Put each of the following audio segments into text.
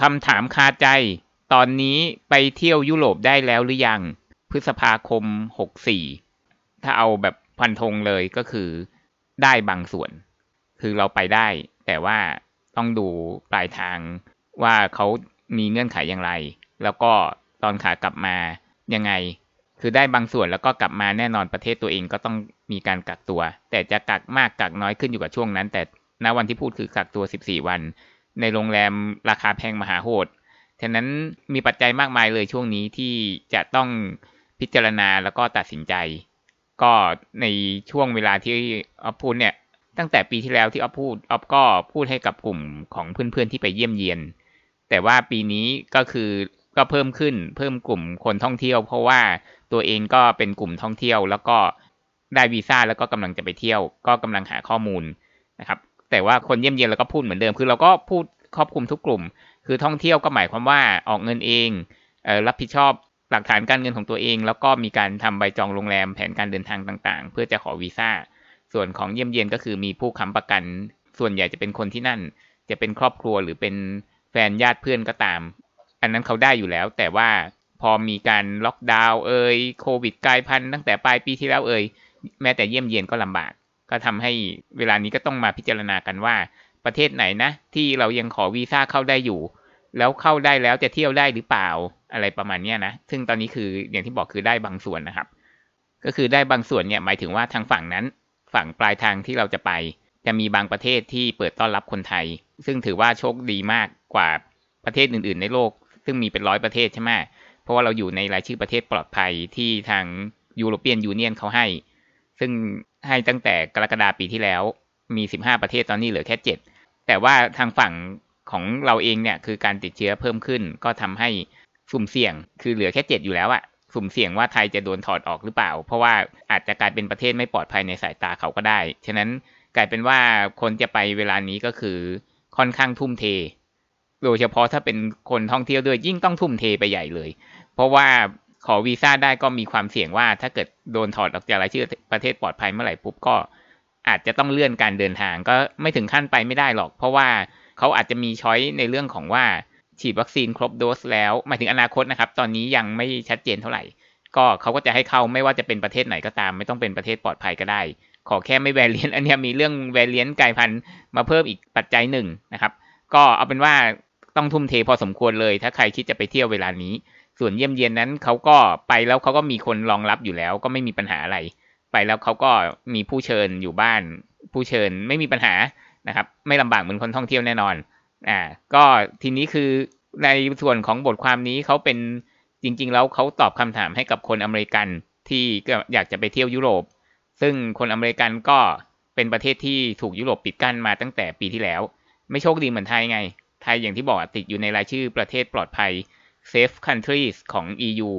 คำถามคาใจ ตอนนี้ไปเที่ยวยุโรปได้แล้วหรือยัง พฤษภาคม 64 ถ้าเอาแบบพันธงเลยก็คือได้บางส่วน คือเราไปได้ แต่ว่าต้องดูปลายทางว่าเขามีเงื่อนไขอย่างไร แล้วก็ตอนขากลับมายังไง คือได้บางส่วนแล้วก็กลับมาแน่นอนประเทศตัวเองก็ต้องมีการกักตัว แต่จะกักมากกักน้อยขึ้นอยู่กับช่วงนั้น แต่ณวันที่พูดคือกักตัว 14 วัน ในโรงแรมราคาแพงมหาโหด ฉะนั้นมีปัจจัยมากมายเลยช่วงนี้ที่จะต้องพิจารณาแล้วก็ตัดสินใจ ก็ในช่วงเวลาที่ออฟพูดเนี่ยตั้งแต่ปีที่แล้วที่ออฟพูดออฟก็พูดให้กับกลุ่มของเพื่อนๆที่ไปเยี่ยมเยียน แต่ว่าปีนี้ก็คือก็เพิ่มขึ้นเพิ่มกลุ่มคนท่องเที่ยว เพราะว่าตัวเองก็เป็นกลุ่มท่องเที่ยว แล้วก็ได้วีซ่าแล้วก็กำลังจะไปเที่ยว ก็กำลังหาข้อมูลนะครับ แต่ว่าคนเยี่ยมเยียนเราก็พูดเหมือนเดิม คือเราก็พูดครอบคลุมทุกกลุ่ม คือท่องเที่ยวก็หมายความว่าออกเงินเองเออรับผิดชอบหลักฐานการเงินของตัวเอง แล้วก็มีการทำใบจองโรงแรมแผนการเดินทางต่างๆ เพื่อจะขอวีซ่า ส่วนของเยี่ยมเยียนก็คือมีผู้ค้ำประกัน ส่วนใหญ่จะเป็นคนที่นั่น จะเป็นครอบครัวหรือเป็นแฟนญาติเพื่อนก็ตาม อันนั้นเขาได้อยู่แล้ว แต่ว่าพอมีการล็อกดาวน์เอ่ยโควิดกลายพันธุ์ตั้งแต่ปลายปีที่แล้วเอ่ยแม้แต่เยี่ยมเยียนก็ลำบาก ก็ทำให้เวลานี้ก็ต้องมาพิจารณากันว่า ประเทศไหนนะ ที่เรายังขอวีซ่าเข้าได้อยู่ แล้วเข้าได้แล้วจะเที่ยวได้หรือเปล่าอะไรประมาณนี้นะ ซึ่งตอนนี้คืออย่างที่บอกคือได้บางส่วนนะครับ ก็คือได้บางส่วนเนี่ยหมายถึงว่าทางฝั่งนั้น ฝั่งปลายทางที่เราจะไป จะมีบางประเทศที่เปิดต้อนรับคนไทย ซึ่งถือว่าโชคดีมากกว่าประเทศอื่น ๆ ในโลก ซึ่งมีเป็นร้อยประเทศใช่ไหมเพราะว่าเราอยู่ในรายชื่อประเทศปลอดภัยที่ทางยูโรเปียนยูเนียนเขาให้ ซึ่ง ให้ตั้งแต่กรกฎาปีที่แล้วมี 15 ประเทศตอนนี้เหลือแค่ 7 แต่ว่าทางฝั่งของเราเองเนี่ยคือการติดเชื้อเพิ่มขึ้น ก็ทำให้สุ่มเสี่ยงคือเหลือแค่ 7 อยู่แล้วอะสุ่มเสี่ยงว่าไทยจะโดนถอดออกหรือเปล่า เพราะว่าอาจจะกลายเป็นประเทศไม่ปลอดภัยในสายตาเขาก็ได้ ฉะนั้นกลายเป็นว่าคนจะไปเวลานี้ก็คือค่อนข้างทุ่มเท โดยเฉพาะถ้าเป็นคนท่องเที่ยวด้วยยิ่งต้องทุ่มเทไปใหญ่เลย เพราะว่า ขอวีซ่าได้ก็มีความเสี่ยงว่า ถ้าเกิดโดนถอดออกจากรายชื่อประเทศปลอดภัยเมื่อไหร่ปุ๊บก็อาจจะต้องเลื่อนการเดินทางก็ไม่ถึงขั้นไปไม่ได้หรอก เพราะว่าเขาอาจจะมีช้อยในเรื่องของว่าฉีดวัคซีนครบโดสแล้วหมายถึงอนาคตนะครับ ตอนนี้ยังไม่ชัดเจนเท่าไหร่ ก็เขาก็จะให้เข้าไม่ว่าจะเป็นประเทศไหนก็ตาม ไม่ต้องเป็นประเทศปลอดภัยก็ได้ ขอแค่ไม่แวรเลียนอันนี้มีเรื่องแวรเลียนกลายพันธุ์มาเพิ่มอีกปัจจัยหนึ่งนะครับ ก็เอาเป็นว่าต้องทุ่มเทพอสมควรเลย ถ้าใครคิดจะไปเที่ยวเวลานี้ ส่วนเยี่ยมเยียนนั้นเขาก็ไปแล้วเขาก็มีคนรองรับอยู่แล้ว ก็ไม่มีปัญหาอะไร ไปแล้วเขาก็มีผู้เชิญอยู่บ้าน ผู้เชิญไม่มีปัญหานะครับ ไม่ลำบากเหมือนคนท่องเที่ยวแน่นอนอ่าก็ทีนี้คือในส่วนของบทความนี้เขาเป็นจริง ๆ แล้วเขาตอบคำถามให้กับคนอเมริกันที่ก็อยากจะไปเที่ยวยุโรป ซึ่งคนอเมริกันก็เป็นประเทศที่ถูกยุโรปปิดกั้นมาตั้งแต่ปีที่แล้ว ไม่โชคดีเหมือนไทยไง ไทยอย่างที่บอกติดอยู่ในรายชื่อประเทศปลอดภัย safe countries ของ EU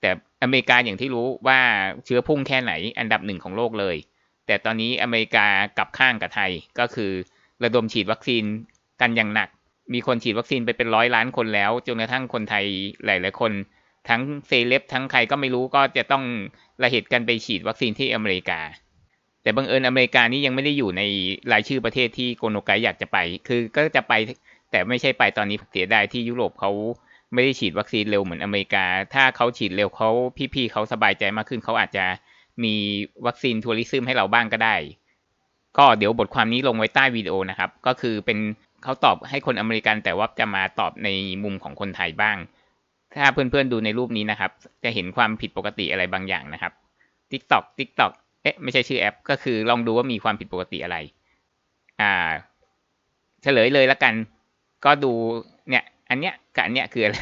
แต่อเมริกาอย่างที่รู้ว่าเชื้อพุ่งแค่ไหนอันดับหนึ่งของโลกเลย แต่ตอนนี้อเมริกากลับข้างกับไทยก็คือระดมฉีดวัคซีนกันอย่างหนัก มีคนฉีดวัคซีนไปเป็นร้อยล้านคนแล้วจนกระทั่งคนไทยหลายๆคน ทั้งเซเลบทั้งใครก็ไม่รู้ก็จะต้องระเหตุกันไปฉีดวัคซีนที่อเมริกา แต่บังเอิญอเมริกานี้ยังไม่ได้อยู่ในรายชื่อประเทศที่โกโนไกอยากจะไป คือก็จะไปแต่ไม่ใช่ไปตอนนี้เสียดายที่ยุโรปเขา ไม่ได้ฉีดวัคซีนเร็วเหมือนอเมริกา ถ้าเขาฉีดเร็วเขาพี่ๆเขาสบายใจมากขึ้นเขาอาจจะมีวัคซีนทัวริซึมให้เราบ้างก็ได้ ก็เดี๋ยวบทความนี้ลงไว้ใต้วิดีโอนะครับ ก็คือเป็นเขาตอบให้คนอเมริกันแต่ว่าจะมาตอบในมุมของคนไทยบ้าง ถ้าเพื่อนๆดูในรูปนี้นะครับ จะเห็นความผิดปกติอะไรบางอย่างนะครับ TikTok TikTok เอ๊ะไม่ใช่ชื่อแอป ก็คือลองดูว่ามีความผิดปกติอะไร อ่า เฉลยเลยละกัน ก็ดูเนี่ย อันเนี้ยกับอันเนี้ยคืออะไร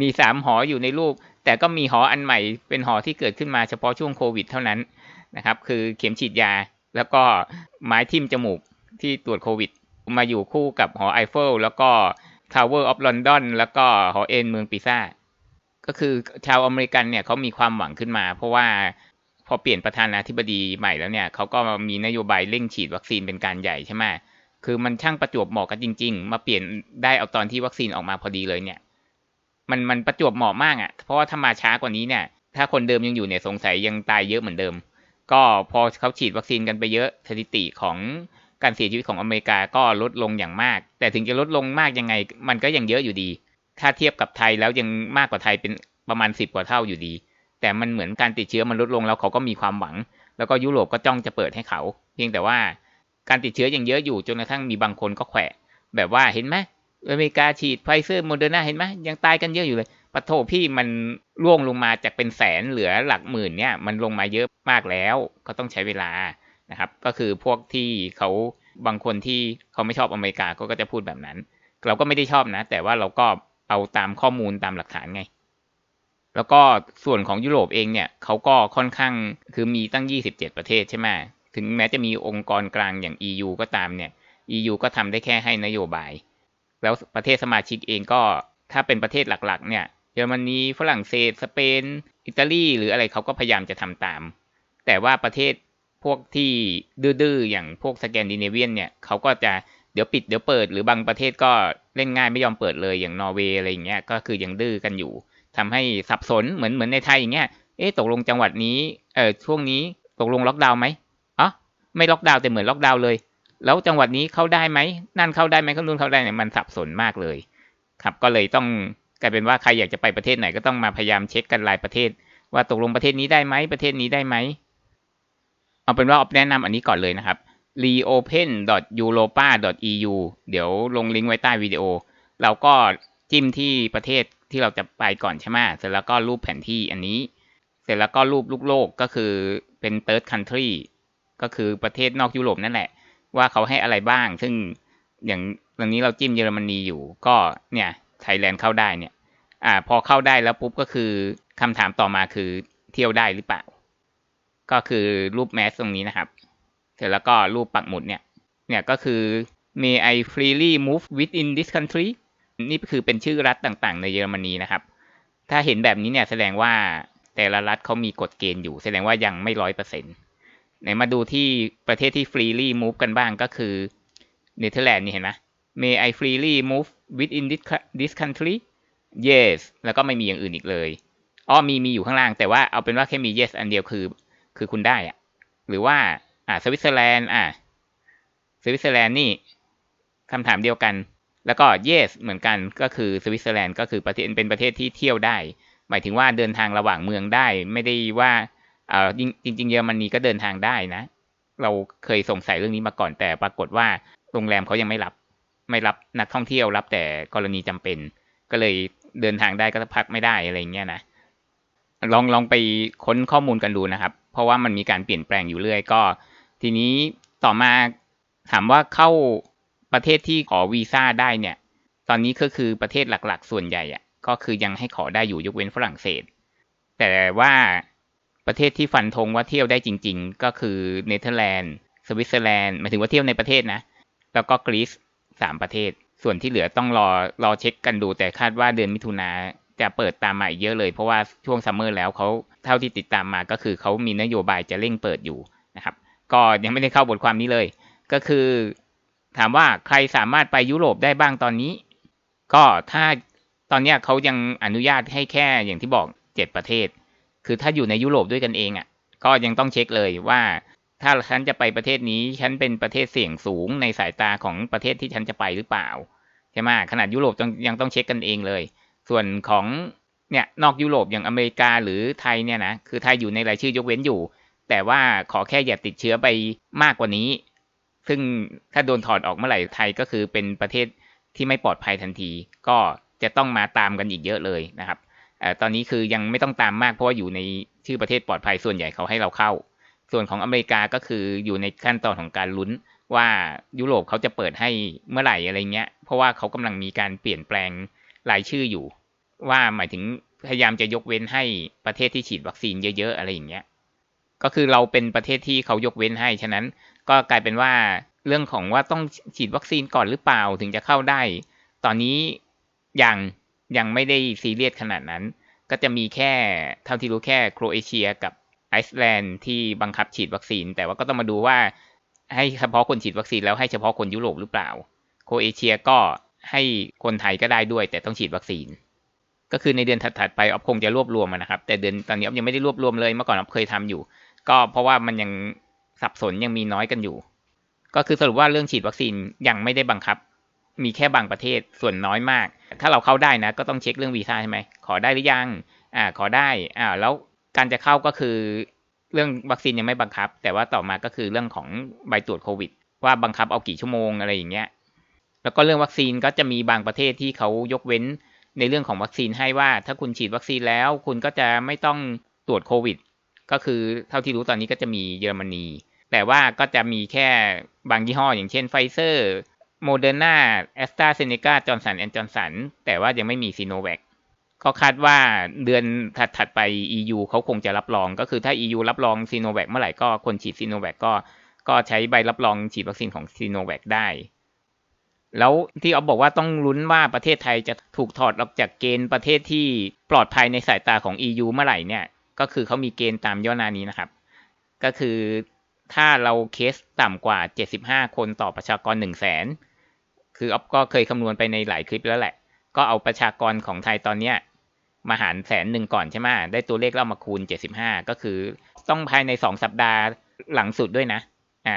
มีสามหออยู่ในรูป แต่ก็มีหออันใหม่เป็นหอที่เกิดขึ้นมาเฉพาะช่วงโควิด เท่านั้นนะครับ คือเข็มฉีดยา แล้วก็ไม้ทิ่มจมูกที่ตรวจโควิด มาอยู่คู่กับหอไอเฟลแล้วก็ Tower of London แล้วก็หอเอ็นเมืองปิซ่า ก็คือชาวอเมริกันเนี่ยเขามีความหวังขึ้นมา เพราะว่าพอเปลี่ยนประธานาธิบดีใหม่แล้วเนี่ยเขาก็มีนโยบายเร่งฉีดวัคซีนเป็นการใหญ่ใช่ไหม คือมันช่างประจวบเหมาะกันจริง ๆ มาเปลี่ยนได้เอาตอนที่วัคซีนออกมาพอดีเลยเนี่ย มันมันประจวบเหมาะมากอะ่ะ เพราะว่าถ้ามาช้ากว่านี้เนี่ย ถ้าคนเดิมยังอยู่เนี่ยสงสัยยังตายเยอะเหมือนเดิม ก็พอเขาฉีดวัคซีนกันไปเยอะสถิติของการเสียชีวิตของอเมริกาก็ลดลงอย่างมาก แต่ถึงจะลดลงมากยังไง มันก็ยังเยอะอยู่ดี ถ้าเทียบกับไทยแล้วยังมากกว่าไทยเป็นประมาณสิบกว่าเท่าอยู่ดี แต่มันเหมือนการติดเชื้อมันลดลงแล้วเขาก็มีความหวัง แล้วก็ยุโรปก็จ้องจะเปิดให้เขา เพียงแต่ว่า การติดเชื้อยังเยอะอยู่จนกระทั่งมีบางคนก็แขวะ แบบว่าเห็นไหมอเมริกาฉีดไฟเซอร์โมเดอร์นาเห็นไหมยังตายกันเยอะอยู่เลยปะโทพี่มันร่วงลงมาจากเป็นแสนเหลือหลักหมื่นเนี่ย มันลงมาเยอะมากแล้ว ก็ต้องใช้เวลานะครับ ก็คือพวกที่เขาบางคนที่เขาไม่ชอบอเมริกาก็จะพูดแบบนั้น เราก็ไม่ได้ชอบนะ แต่ว่าเราก็เอาตามข้อมูลตามหลักฐานไง แล้วก็ส่วนของยุโรปเองเนี่ยเขาก็ค่อนข้างคือมีตั้ง 27 ประเทศใช่ไหม ถึงแม้จะมีองค์กรกลางอย่าง EU ก็ตามเนี่ย EU ก็ทำได้แค่ให้นโยบาย แล้วประเทศสมาชิกเองก็ถ้าเป็นประเทศหลักๆ เนี่ยเยอรมนีฝรั่งเศส สเปน อิตาลีหรืออะไรเขาก็พยายามจะทำตาม แต่ว่าประเทศพวกที่ดื้อๆอย่างพวกสแกนดิเนเวียนเนี่ยเขาก็จะเดี๋ยวปิดเดี๋ยวเปิด หรือบางประเทศก็เล่นง่ายไม่ยอมเปิดเลยอย่างนอร์เวย์อะไรอย่างเงี้ยก็คือยังดื้อกันอยู่ทำให้สับสนเหมือนเหมือนในไทยอย่างเงี้ยเอ๊ะตกลงจังหวัดนี้เออช่วงนี้ตกลงล็อกดาวน์ไหม ไม่ล็อกดาวน์แต่เหมือนล็อกดาวน์เลย แล้วจังหวัดนี้เข้าได้ไหมนั่นเข้าได้ไหมข้างนู้นเข้าได้เนี่ยมันสับสนมากเลย ครับก็เลยต้องกลายเป็นว่าใครอยากจะไปประเทศไหนก็ต้องมาพยายามเช็คกันรายประเทศ ว่าตกลงประเทศนี้ได้ไหมประเทศนี้ได้ไหมเอาเป็นว่าออฟแนะนำอันนี้ก่อนเลยนะครับ reopen.europa.eu เดี๋ยวลงลิงก์ไว้ใต้วิดีโอ เราก็จิ้มที่ประเทศที่เราจะไปก่อนใช่ไหมเสร็จแล้วก็รูปแผนที่อันนี้ เสร็จแล้วก็รูปลูกโลกก็คือเป็น third country ก็คือประเทศนอกยุโรปนั่นแหละ ว่าเขาให้อะไรบ้าง ซึ่งอย่างตอนนี้เราจิ้มเยอรมนีอยู่ ก็เนี่ยไทยแลนด์เข้าได้เนี่ย อ่า พอเข้าได้แล้วปุ๊บก็คือคำถามต่อมาคือเที่ยวได้หรือเปล่า ก็คือรูปแมสตรงนี้นะครับ เสร็จแล้วก็รูปปักหมุดเนี่ย เนี่ยก็คือ may I freely move within this country นี่คือเป็นชื่อรัฐต่างๆ ในเยอรมนีนะครับ ถ้าเห็นแบบนี้เนี่ยแสดงว่าแต่ละรัฐเขามีกฎเกณฑ์อยู่ แสดงว่ายังไม่ร้อยเปอร์เซ็นต์ ไหนมาดูที่ประเทศที่ freely move กันบ้างก็คือเนเธอร์แลนด์นี่เห็นไหม May I freely move within this this country yes แล้วก็ไม่มีอย่างอื่นอีกเลยอ๋อมีมีอยู่ข้างล่างแต่ว่าเอาเป็นว่าแค่มี yes อันเดียวคือ คือคุณได้อะหรือว่าอ่าสวิตเซอร์แลนด์อ่าสวิตเซอร์แลนด์นี่คำถามเดียวกัน แล้วก็ yes เหมือนกันก็คือสวิตเซอร์แลนด์ก็คือประเทศเป็นประเทศที่เที่ยวได้ หมายถึงว่าเดินทางระหว่างเมืองได้ ไม่ได้ว่า อ่อจริงจริงเยอรมนีก็เดินทางได้นะ เราเคยสงสัยเรื่องนี้มาก่อนแต่ปรากฏว่าโรงแรมเขายังไม่รับ ไม่รับนักท่องเที่ยวรับแต่กรณีจำเป็น ก็เลยเดินทางได้ก็พักไม่ได้อะไรเงี้ยนะลองลองไปค้นข้อมูลกันดูนะครับ เพราะว่ามันมีการเปลี่ยนแปลงอยู่เรื่อยก็ ทีนี้ต่อมาถามว่าเข้าประเทศที่ขอวีซ่าได้เนี่ย ตอนนี้ก็คือประเทศหลักๆ ส่วนใหญ่อะก็คือยังให้ขอได้อยู่ยกเว้นฝรั่งเศส แต่ว่า ประเทศที่ฟันธงว่าเที่ยวได้จริง ๆ ก็คือเนเธอร์แลนด์สวิตเซอร์แลนด์หมายถึงว่าเที่ยวในประเทศนะ แล้วก็กรีซสามประเทศ ส่วนที่เหลือต้องรอรอเช็คกันดูแต่คาดว่าเดือนมิถุนาจะเปิดตามมาอีกเยอะเลย เพราะว่าช่วงซัมเมอร์แล้วเขาเท่าที่ติดตามมาก็คือเขามีนโยบายจะเร่งเปิดอยู่นะครับ ก็ยังไม่ได้เข้าบทความนี้เลย ก็คือ ถามว่าใครสามารถไปยุโรปได้บ้างตอนนี้ ก็ถ้าตอนนี้เขายังอนุญาตให้แค่อย่างที่บอกเจ็ดประเทศ คือถ้าอยู่ในยุโรปด้วยกันเองอะ ก็ยังต้องเช็คเลยว่า ถ้าฉันจะไปประเทศนี้ ฉันเป็นประเทศเสี่ยงสูงในสายตาของประเทศที่ฉันจะไปหรือเปล่าใช่ไหมขนาดยุโรปยังต้องเช็คกันเองเลย ส่วนของเนี่ยนอกยุโรปอย่างอเมริกาหรือไทยเนี่ยนะคือไทยอยู่ในรายชื่อยกเว้นอยู่ แต่ว่าขอแค่อย่าติดเชื้อไปมากกว่านี้ ซึ่งถ้าโดนถอดออกเมื่อไหร่ไทยก็คือเป็นประเทศที่ไม่ปลอดภัยทันที ก็จะต้องมาตามกันอีกเยอะเลยนะครับ ตอนนี้คือยังไม่ต้องตามมากเพราะว่าอยู่ในชื่อประเทศปลอดภัยส่วนใหญ่เขาให้เราเข้า ส่วนของอเมริกาก็คืออยู่ในขั้นตอนของการลุ้นว่ายุโรปเขาจะเปิดให้เมื่อไหร่อะไรเงี้ย เพราะว่าเขากำลังมีการเปลี่ยนแปลงรายชื่ออยู่ ว่าหมายถึงพยายามจะยกเว้นให้ประเทศที่ฉีดวัคซีนเยอะๆอะไรอย่างเงี้ย ก็คือเราเป็นประเทศที่เขายกเว้นให้ ฉะนั้นก็กลายเป็นว่าเรื่องของว่าต้องฉีดวัคซีนก่อนหรือเปล่าถึงจะเข้าได้ ตอนนี้ยัง ยังไม่ได้ซีเรียสขนาดนั้น ก็จะมีแค่เท่าที่รู้แค่โครเอเชียกับไอซ์แลนด์ที่บังคับฉีดวัคซีน แต่ว่าก็ต้องมาดูว่า ให้เฉพาะคนฉีดวัคซีนแล้วให้เฉพาะคนยุโรปหรือเปล่า โครเอเชียก็ให้คนไทยก็ได้ด้วย แต่ต้องฉีดวัคซีน ก็คือในเดือนถัดๆไปออฟคงจะรวบรวมนะครับ แต่เดือนตอนนี้ออฟยังไม่ได้รวบรวมเลยเมื่อก่อนออฟเคยทำอยู่ ก็เพราะว่ามันยังสับสนยังมีน้อยกันอยู่ ก็คือสรุปว่าเรื่องฉีดวัคซีนยังไม่ได้บังคับ มีแค่บางประเทศส่วนน้อยมาก ถ้าเราเข้าได้นะก็ต้องเช็คเรื่องวีซ่าใช่ไหมขอได้หรือยังอ่าขอได้อ่าแล้วการจะเข้าก็คือเรื่องวัคซีนยังไม่บังคับ แต่ว่าต่อมาก็คือเรื่องของใบตรวจโควิด ว่าบังคับเอากี่ชั่วโมงอะไรอย่างเงี้ยแล้วก็เรื่องวัคซีนก็จะมีบางประเทศที่เขายกเว้นในเรื่องของวัคซีนให้ว่าถ้าคุณฉีดวัคซีนแล้ว คุณก็จะไม่ต้องตรวจโควิด ก็คือเท่าที่รู้ตอนนี้ก็จะมีเยอรมนี แต่ว่าก็จะมีแค่บางยี่ห้อ อย่างเช่นไฟเซอร์ โมเดอร์นาแอสตราเซเนกาจอร์นสันแอนด์จอร์นสันแต่ว่ายังไม่มีซีโนแวคก็คาดว่าเดือนถัดๆไป EU เขาคงจะรับรอง ก็คือถ้า EU รับรองซีโนแวคเมื่อไหร่ก็คนฉีดซีโนแวคก็ก็ใช้ใบรับรองฉีดวัคซีนของซีโนแวคได้ แล้วที่เอาบอกว่าต้องลุ้นว่าประเทศไทยจะถูกถอดออกจากเกณฑ์ประเทศที่ปลอดภัยในสายตาของ EU เมื่อไหร่เนี่ย ก็คือเขามีเกณฑ์ตามย่อนานี้นะครับ ก็คือถ้าเราเคสต่ำกว่า 75 คนต่อประชากร 1 0 0 0 0แสน คืออ๊อฟก็เคยคำนวณไปในหลายคลิปแล้วแหละ ก็เอาประชากรของไทยตอนเนี้ยมาหารแสนหนึ่งก่อนใช่ไหมได้ตัวเลขเล่ามาคูณ 75 ก็คือต้องภายใน 2 สัปดาห์หลังสุดด้วยนะ อ่า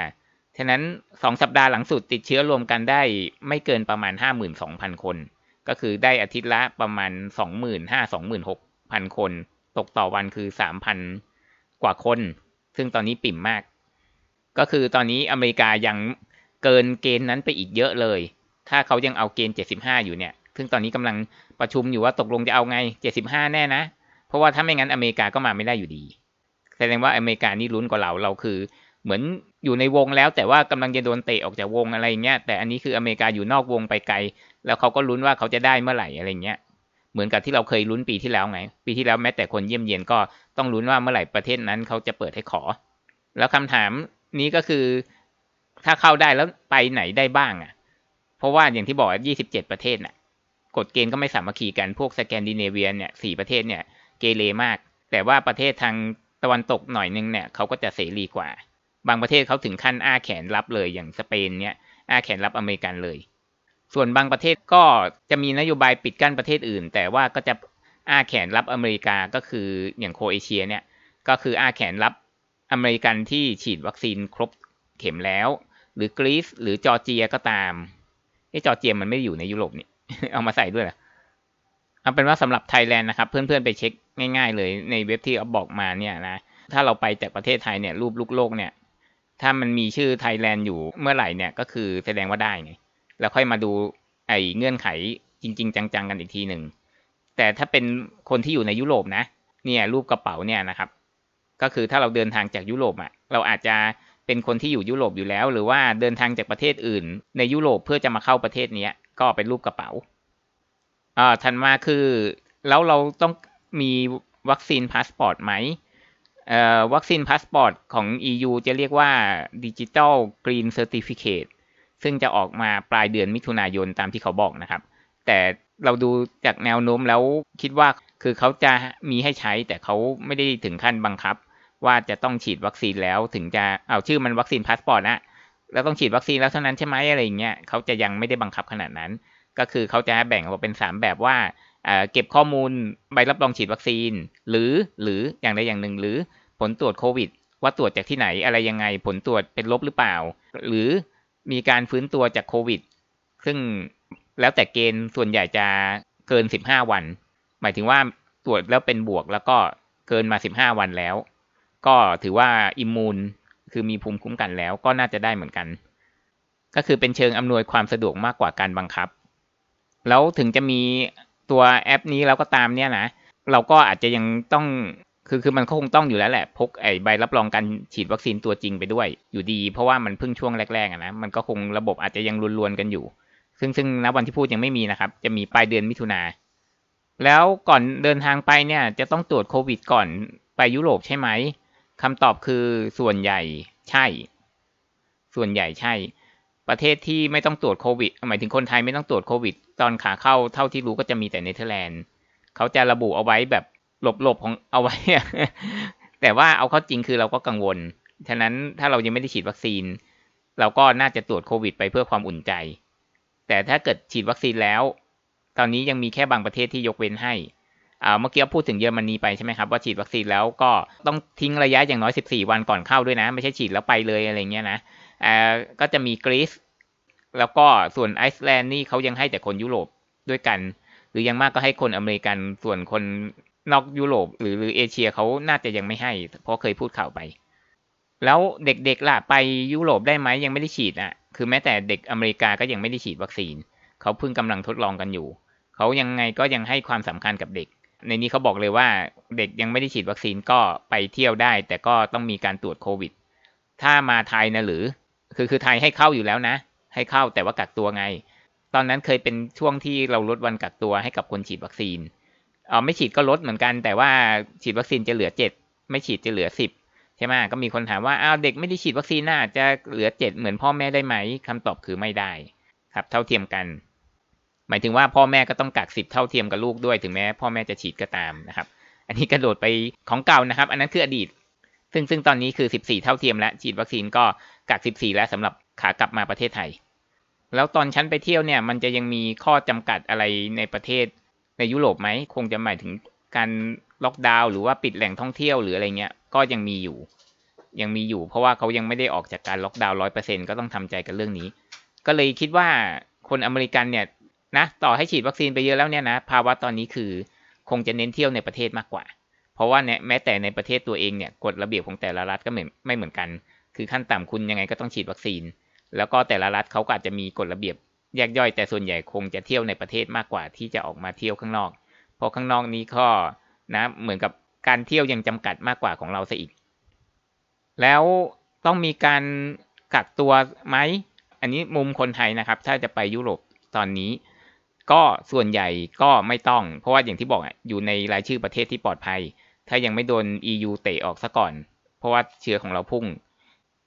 ฉะนั้น 2 สัปดาห์หลังสุดติดเชื้อรวมกันได้ไม่เกินประมาณ 52,000 คน ก็คือได้อาทิตย์ละประมาณ 25,000-26,000 คน ตกต่อวันคือ 3,000 กว่าคน ซึ่งตอนนี้ปิ่มมาก ก็คือตอนนี้อเมริกายังเกินเกณฑ์นั้นไปอีกเยอะเลย ถ้าเขายังเอาเกณฑ์ 75 อยู่เนี่ย ซึ่งตอนนี้กำลังประชุมอยู่ว่าตกลงจะเอาไง 75 แน่นะ เพราะว่าถ้าไม่งั้นอเมริกาก็มาไม่ได้อยู่ดี แสดงว่าอเมริกานี่ลุ้นกว่าเรา เราคือ เหมือนอยู่ในวงแล้ว แต่ว่ากำลังจะโดนเตะออกจากวงอะไรเงี้ย แต่อันนี้คืออเมริกาอยู่นอกวงไปไกล แล้วเขาก็ลุ้นว่าเขาจะได้เมื่อไหร่อะไรเงี้ย เหมือนกับที่เราเคยลุ้นปีที่แล้วไง ปีที่แล้วแม้แต่คนเยี่ยมเยียนก็ต้องลุ้นว่าเมื่อไหร่ประเทศนั้นเขาจะเปิดให้ขอ แล้วคำถามนี้ก็คือ ถ้าเข้าได้แล้วไปไหนได้บ้างอะ เพราะว่าอย่างที่บอกยี่สิบเจ็ดประเทศน่ะกฎเกณฑ์ก็ไม่สามัคคีกันพวกสแกนดิเนเวียเนี่ยสี่ประเทศเนี่ยเกเรมาก แต่ว่าประเทศทางตะวันตกหน่อยนึงเนี่ยเขาก็จะเสรีกว่า บางประเทศเขาถึงขั้นอ้าแขนรับเลยอย่างสเปนเนี่ยอ้าแขนรับอเมริกันเลย ส่วนบางประเทศก็จะมีนโยบายปิดกั้นประเทศอื่น แต่ว่าก็จะอ้าแขนรับอเมริกาก็คืออย่างโคเอเชียเนี่ยก็คืออ้าแขนรับอเมริกันที่ฉีดวัคซีนครบเข็มแล้ว หรือกรีซหรือจอร์เจียก็ตาม ไอ้จอเจียมมันไม่อยู่ในยุโรปนี่ เอามาใส่ด้วยเหรอเอาเป็นว่าสำหรับไทยแลนด์นะครับ เพื่อนๆไปเช็คง่ายๆเลยในเว็บที่เอาบอกมาเนี่ยนะ ถ้าเราไปจากประเทศไทยเนี่ยรูปลูกโลกเนี่ย ถ้ามันมีชื่อไทยแลนด์อยู่เมื่อไหร่เนี่ยก็คือแสดงว่าได้ไง แล้วค่อยมาดูไอ้เงื่อนไขจริง ๆ จังๆกันอีกทีหนึ่ง แต่ถ้าเป็นคนที่อยู่ในยุโรปนะ เนี่ยรูปกระเป๋าเนี่ยนะครับ ก็คือถ้าเราเดินทางจากยุโรปอะ เราอาจจะ เป็นคนที่อยู่ยุโรปอยู่แล้ว หรือว่าเดินทางจากประเทศอื่น ในยุโรปเพื่อจะมาเข้าประเทศเนี้ยก็เป็นรูปกระเป๋าอ่าถัดมาคือ แล้วเราต้องมีวัคซีนพาสปอร์ตไหมเอ่อวัคซีนพาสปอร์ตของ EU จะเรียกว่า Digital Green Certificate ซึ่งจะออกมาปลายเดือนมิถุนายนตามที่เขาบอกนะครับ แต่เราดูจากแนวโน้มแล้วคิดว่าคือเขาจะมีให้ใช้แต่เขาไม่ได้ถึงขั้นบังคับ ว่าจะต้องฉีดวัคซีนแล้วถึงจะเอาชื่อมันวัคซีนพาสปอร์ตนะแล้วต้องฉีดวัคซีนแล้วเท่านั้นใช่ไหมอะไรอย่างเงี้ยเขาจะยังไม่ได้บังคับขนาดนั้น ก็คือเขาจะแบ่งออกเป็นสามแบบว่าเก็บข้อมูลใบรับรองฉีดวัคซีน หรือหรืออย่างใดอย่างหนึ่ง หรือผลตรวจโควิด ว่าตรวจจากที่ไหนอะไรยังไงผลตรวจเป็นลบหรือเปล่า หรือมีการฟื้นตัวจากโควิด ซึ่งแล้วแต่เกณฑ์ส่วนใหญ่จะเกินสิบห้าวัน หมายถึงว่าตรวจแล้วเป็นบวกแล้วก็เกินมาสิบห้าวันแล้ว ก็ถือว่าอิมมูนคือมีภูมิคุ้มกันแล้วก็น่าจะได้เหมือนกัน ก็คือเป็นเชิงอำนวยความสะดวกมากกว่าการบังคับ แล้วถึงจะมีตัวแอปนี้แล้วก็ตามเนี่ยนะ เราก็อาจจะยังต้องคือคือมันก็คงต้องอยู่แล้วแหละพกไอ้ใบรับรองการฉีดวัคซีนตัวจริงไปด้วย อยู่ดี เพราะว่ามันเพิ่งช่วงแรกๆนะมันก็คงระบบอาจจะยังลวนๆกันอยู่ ซึ่งซึ่งณวันที่พูดยังไม่มีนะครับ จะมีปลายเดือนมิถุนาแล้วก่อนเดินทางไปเนี่ยจะต้องตรวจโควิดก่อนไปยุโรปใช่ไหม คำตอบคือส่วนใหญ่ใช่ ส่วนใหญ่ใช่ ประเทศที่ไม่ต้องตรวจโควิด หมายถึงคนไทยไม่ต้องตรวจโควิด ตอนขาเข้าเท่าที่รู้ก็จะมีแต่เนเธอร์แลนด์ เขาจะระบุเอาไว้แบบหลบๆของเอาไว้ แต่ว่าเอาเข้าจริงคือเราก็กังวล ฉะนั้นถ้าเรายังไม่ได้ฉีดวัคซีน เราก็น่าจะตรวจโควิด ไปเพื่อความอุ่นใจ แต่ถ้าเกิดฉีดวัคซีนแล้ว ตอนนี้ยังมีแค่บางประเทศที่ยกเว้นให้ เมื่อกี้พูดถึงเยอรมนีไปใช่ไหมครับว่าฉีดวัคซีนแล้วก็ต้องทิ้งระยะอย่างน้อย 14 วันก่อนเข้าด้วยนะ ไม่ใช่ฉีดแล้วไปเลยอะไรเงี้ยนะก็จะมีกรีซแล้วก็ส่วนไอซ์แลนด์นี่เขายังให้แต่คนยุโรปด้วยกัน หรือยังมากก็ให้คนอเมริกันส่วนคนนอกยุโรปหรือหรือเอเชียเขาน่าจะยังไม่ให้ เพราะเคยพูดข่าวไป แล้วเด็กๆล่ะไปยุโรปได้ไหมยังไม่ได้ฉีดอะ คือแม้แต่เด็กอเมริกาก็ยังไม่ได้ฉีดวัคซีนเขาเพิ่งกำลังทดลองกันอยู่เขายังไงก็ยังให้ความสำคัญกับเด็ก ในนี้เขาบอกเลยว่าเด็กยังไม่ได้ฉีดวัคซีนก็ไปเที่ยวได้ แต่ก็ต้องมีการตรวจโควิด ถ้ามาไทยนะหรือ คือคือไทยให้เข้าอยู่แล้วนะ ให้เข้าแต่ว่ากักตัวไง ตอนนั้นเคยเป็นช่วงที่เราลดวันกักตัวให้กับคนฉีดวัคซีนเออไม่ฉีดก็ลดเหมือนกัน แต่ว่าฉีดวัคซีนจะเหลือเจ็ดไม่ฉีดจะเหลือสิบใช่ไหมก็มีคนถามว่าอ้าวเด็กไม่ได้ฉีดวัคซีนน่าจะเหลือเจ็ดเหมือนพ่อแม่ได้ไหมคำตอบคือไม่ได้ ครับ เท่าเทียมกัน หมายถึงว่าพ่อแม่ก็ต้องกักสิบเท่าเทียมกับลูกด้วยถึงแม้พ่อแม่จะฉีดก็ตามนะครับ อันนี้กระโดดไปของเก่านะครับ อันนั้นคืออดีต ซึ่งซึ่งตอนนี้คือ 14 เท่าเทียมแล้วฉีดวัคซีนก็กัก 14 แล้วสำหรับขากลับมาประเทศไทย แล้วตอนฉันไปเที่ยวเนี่ย มันจะยังมีข้อจำกัดอะไรในประเทศในยุโรปไหมคงจะหมายถึงการล็อกดาวน์หรือว่าปิดแหล่งท่องเที่ยวหรืออะไรเงี้ยก็ยังมีอยู่ ยังมีอยู่ เพราะว่าเขายังไม่ได้ออกจากการล็อกดาวน์ร้อยเปอร์เซ็นก็ต้องทำใจกับเรื่องนี้ ก็เลยคิดว่าคนอเมริกันเนี่ย นะต่อให้ฉีดวัคซีนไปเยอะแล้วเนี่ยนะภาวะตอนนี้คือคงจะเน้นเที่ยวในประเทศมากกว่า เพราะว่าเนี่ยแม้แต่ในประเทศตัวเองเนี่ยกฎระเบียบของแต่ละรัฐก็ไม่ไม่เหมือนกัน คือขั้นต่ำคุณยังไงก็ต้องฉีดวัคซีน แล้วก็แต่ละรัฐเขาก็อาจจะมีกฎระเบียบแยกย่อย แต่ส่วนใหญ่คงจะเที่ยวในประเทศมากกว่าที่จะออกมาเที่ยวข้างนอก เพราะข้างนอกนี้ก็นะเหมือนกับการเที่ยวยังจำกัดมากกว่าของเราซะอีก แล้วต้องมีการกักตัวไหม อันนี้มุมคนไทยนะครับ ถ้าจะไปยุโรปตอนนี้ ก็ส่วนใหญ่ก็ไม่ต้อง เพราะว่าอย่างที่บอกอยู่ในรายชื่อประเทศที่ปลอดภัย ถ้ายังไม่โดน EU เตะออกซะก่อน เพราะว่าเชื้อของเราพุ่ง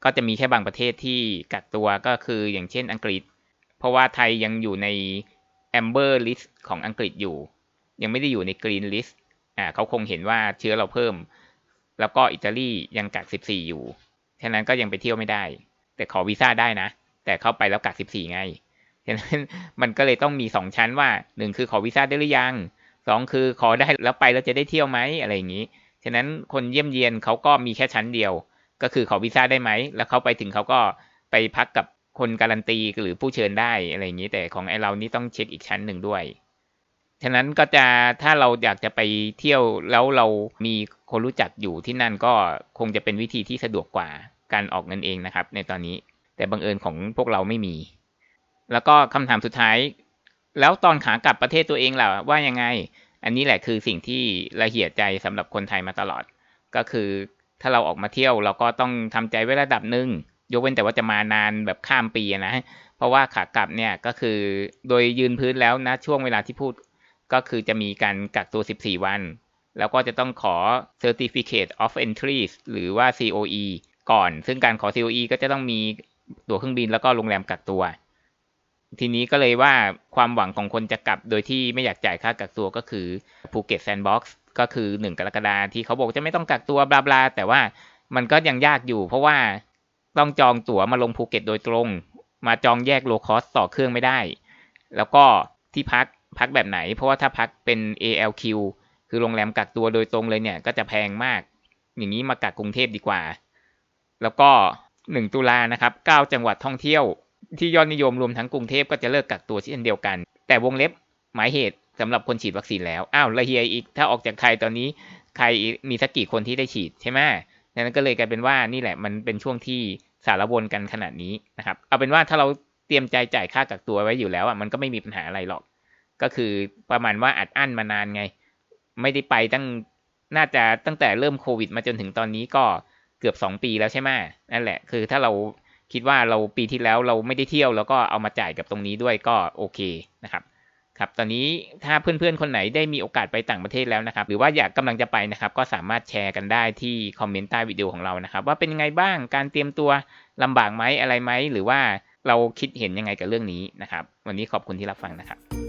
ก็จะมีแค่บางประเทศที่กักตัวก็คืออย่างเช่นอังกฤษ เพราะว่าไทยยังอยู่ใน Amber List ของอังกฤษอยู่ ยังไม่ได้อยู่ใน Green List อ่าเขาคงเห็นว่าเชื้อเราเพิ่ม แล้วก็อิตาลียังกัก 14 อยู่ ฉะนั้นก็ยังไปเที่ยวไม่ได้ แต่ขอวีซ่าได้นะ แต่เข้าไปแล้วกัก 14 ไง ฉะนั้นมันก็เลยต้องมีสองชั้นว่าหนึ่งคือขอวีซ่าได้หรือยังสองคือขอได้แล้วไปแล้วจะได้เที่ยวไหมอะไรอย่างนี้ ฉะนั้นคนเยี่ยมเยียนเขาก็มีแค่ชั้นเดียว ก็คือขอวีซ่าได้ไหม แล้วเขาไปถึงเขาก็ไปพักกับคนการันตีหรือผู้เชิญได้อะไรอย่างนี้ แต่ของไอเรานี่ต้องเช็คอีกชั้นหนึ่งด้วย ฉะนั้นก็จะถ้าเราอยากจะไปเที่ยวแล้วเรามีคนรู้จักอยู่ที่นั่นก็คงจะเป็นวิธีที่สะดวกกว่าการออกเงินเองนะครับ ในตอนนี้ แต่บังเอิญของพวกเราไม่มี แล้วก็คำถามสุดท้าย แล้วตอนขากลับประเทศตัวเองล่ะว่ายังไง อันนี้แหละคือสิ่งที่ละเหียดใจสำหรับคนไทยมาตลอด ก็คือถ้าเราออกมาเที่ยวเราก็ต้องทำใจไว้ระดับหนึ่งยกเว้นแต่ว่าจะมานานแบบข้ามปีนะ เพราะว่าขากลับเนี่ยก็คือโดยยืนพื้นแล้วนะช่วงเวลาที่พูดก็คือจะมีการกักตัว 14 วัน แล้วก็จะต้องขอ Certificate of Entry หรือว่า COE ก่อน ซึ่งการขอ COE ก็จะต้องมีตั๋วเครื่องบินแล้วก็โรงแรมกักตัว ทีนี้ก็เลยว่าความหวังของคนจะกลับโดยที่ไม่อยากจ่ายค่ากักตัวก็คือภูเก็ตแซนด์บ็อกซ์ก็คือ1กรกฎาที่เขาบอกจะไม่ต้องกักตัวบลาบลาแต่ว่ามันก็ยังยากอยู่ เพราะว่าต้องจองตั๋วมาลงภูเก็ตโดยตรง มาจองแยกโลคอสต่อเครื่องไม่ได้ แล้วก็ที่พักพักแบบไหน เพราะว่าถ้าพักเป็น ALQ คือโรงแรมกักตัวโดยตรงเลยเนี่ย ก็จะแพงมาก อย่างนี้มากักกรุงเทพดีกว่า แล้วก็ 1 ตุลานะครับ 9 จังหวัดท่องเที่ยว ที่ยอดนิยมรวมทั้งกรุงเทพก็จะเลิกกักตัวเช่นเดียวกัน แต่วงเล็บหมายเหตุสำหรับคนฉีดวัคซีนแล้ว อ้าวละเฮียอีก ถ้าออกจากไทยตอนนี้ใครมีสักกี่คนที่ได้ฉีดใช่ไหมนั้นก็เลยกลายเป็นว่านี่แหละมันเป็นช่วงที่สารวนกันขนาดนี้นะครับ เอาเป็นว่าถ้าเราเตรียมใจจ่ายค่ากักตัวไว้อยู่แล้วอะมันก็ไม่มีปัญหาอะไรหรอก ก็คือประมาณว่าอัดอั้นมานานไง ไม่ได้ไปตั้งน่าจะตั้งแต่เริ่มโควิด มาจนถึงตอนนี้ก็เกือบสองปีแล้วใช่ไหมนั่นแหละ คือถ้าเรา คิดว่าเราปีที่แล้วเราไม่ได้เที่ยว แล้วก็เอามาจ่ายกับตรงนี้ด้วยก็โอเคนะครับครับตอนนี้ถ้าเพื่อนๆ คนไหนได้มีโอกาสไปต่างประเทศแล้วนะครับ หรือว่าอยากกำลังจะไปนะครับ ก็สามารถแชร์กันได้ที่คอมเมนต์ใต้วิดีโอของเรานะครับ ว่าเป็นยังไงบ้างการเตรียมตัวลำบากไหมอะไรไหมหรือว่าเราคิดเห็นยังไงกับเรื่องนี้นะครับ วันนี้ขอบคุณที่รับฟังนะครับ